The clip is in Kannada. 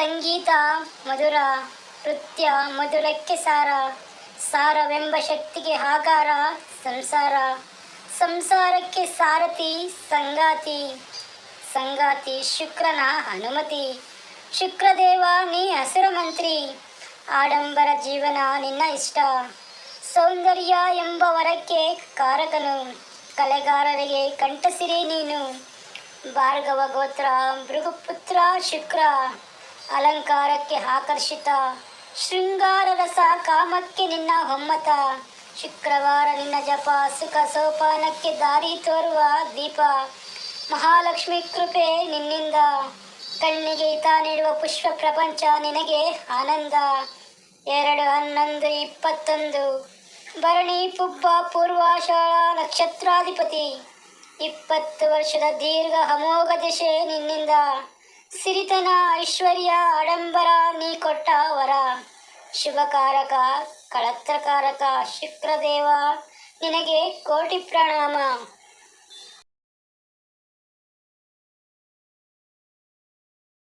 ಸಂಗೀತ, ಮಧುರ, ನೃತ್ಯ, ಮಧುರಕ್ಕೆ ಸಾರ, ಸಾರವೆಂಬ ಶಕ್ತಿಗೆ ಆಕಾರ ಸಂಸಾರ. ಸಂಸಾರಕ್ಕೆ ಸಾರಥಿ, ಸಂಗಾತಿ. ಸಂಗಾತಿ ಶುಕ್ರನ ಅನುಮತಿ ಶುಕ್ರದೇವ, ನೀ ಹಸುರ ಮಂತ್ರಿ. ಆಡಂಬರ ಜೀವನ ನಿನ್ನ ಇಷ್ಟ. ಸೌಂದರ್ಯ ಎಂಬ ವರಕ್ಕೆ ಕಾರಕನು. ಕಲೆಗಾರರಿಗೆ ಕಂಠಸಿರಿ ನೀನು. ಭಾರ್ಗವ ಗೋತ್ರ ಭೃಗುಪುತ್ರ ಶುಕ್ರ. ಅಲಂಕಾರಕ್ಕೆ ಆಕರ್ಷಿತ. ಶೃಂಗಾರ ರಸ ಕಾಮಕ್ಕೆ ನಿನ್ನ ಹೊಮ್ಮತ ಶುಕ್ರವಾರ ನಿನ್ನ ಜಪ, ಸುಖ ಸೋಪಾನಕ್ಕೆ ದಾರಿ ತೋರುವ ದೀಪ. ಮಹಾಲಕ್ಷ್ಮಿ ಕೃಪೆ ನಿನ್ನಿಂದ. ಕಣ್ಣಿಗೆ ಹಿತ ನೀಡುವ ಪುಷ್ಪ ಪ್ರಪಂಚ ನಿನಗೆ ಆನಂದ. ಎರಡು ಹನ್ನೊಂದು ಇಪ್ಪತ್ತೊಂದು. ಭರಣಿ ಪುಬ್ಬ ಪೂರ್ವಾಷಾಢ ನಕ್ಷತ್ರಾಧಿಪತಿ. ಇಪ್ಪತ್ತು ವರ್ಷದ ದೀರ್ಘ ಅಮೋಘ ದಿಶೆ ನಿನ್ನಿಂದ. ಸಿರಿತನ ಐಶ್ವರ್ಯ ಆಡಂಬರ ನೀ ಕೊಟ್ಟ ವರ. ಶುಭಕಾರಕ ಕಳತ್ರಕಾರಕ ಶುಕ್ರದೇವ ನಿನಗೆ ಕೋಟಿ ಪ್ರಣಾಮ.